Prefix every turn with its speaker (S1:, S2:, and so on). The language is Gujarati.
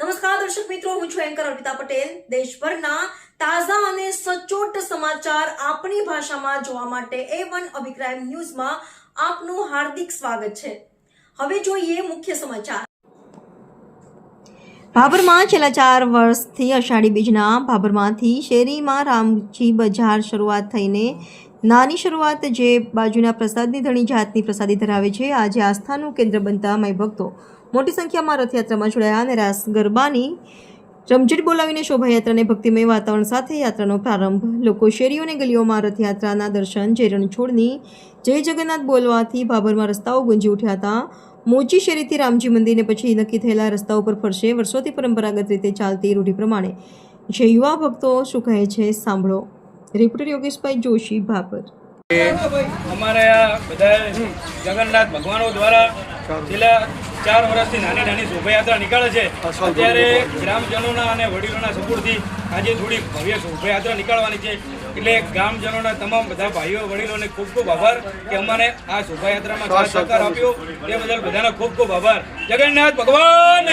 S1: નમસ્કાર, દર્શક મિત્રો, હું છું એન્કર અર્પિતા પટેલ. દેશભરના તાજા અને સચોટ સમાચાર આપણી ભાષામાં જોવા માટે એ વન અભિપ્રાય ન્યૂઝમાં આપનું હાર્દિક સ્વાગત છે. હવે જોઈએ મુખ્ય સમાચાર. ભાભરમાં છેલ્લા ચાર વર્ષથી અષાઢી બીજના ભાભરમાંથી શેરીમાં રામજી બજાર શરૂઆત થઈને નાની શરૂઆત જે બાજુના પ્રસાદની ધણી જાતની પ્રસાદી ધરાવે છે, આજે આસ્થાનું કેન્દ્ર બનતા માય ભક્તો. મોટી સંખ્યામાં રથયાત્રામાં જોડાયા અને રાસ ગરબાની રમઝટ બોલાવીને શોભાયાત્રાને ભક્તિમય વાતાવરણ સાથે યાત્રાનો પ્રારંભ. લોકો શેરીઓ અને ગલીઓમાં રથયાત્રાના દર્શન, જે રણછોડની જય જગન્નાથ બોલવાથી ભાભરમાં રસ્તાઓ ગુંજી ઉઠ્યા હતા. મોચી શેરીથી રામજી મંદિરને પછી નક્કી થયેલા રસ્તાઓ પર ફરશે. વર્ષોથી પરંપરાગત રીતે ચાલતી રૂઢિ પ્રમાણે જે યુવા ભક્તો શું કહે છે, સાંભળો. રિપોર્ટર યોગેશભાઈ જોશી ભાપર
S2: અમારે આ બધા જગન્નાથ ભગવાનો દ્વારા છેલ્લા ચાર વર્ષથી નાની નાની શોભાયાત્રા નીકળે છે. અત્યારે ગ્રામજનોના અને વડીલોના સપોર્ટથી આજે થોડી ભવ્ય શોભાયાત્રા નીકળવાની છે. એટલે ગ્રામજનોના તમામ બધા ભાઈઓ, વડીલોને ખૂબ ખૂબ આભાર કે અમારે આ શોભાયાત્રામાં સહકાર આપ્યો. તે બદલ બધાનો ખૂબ ખૂબ આભાર. જગન્નાથ ભગવાન!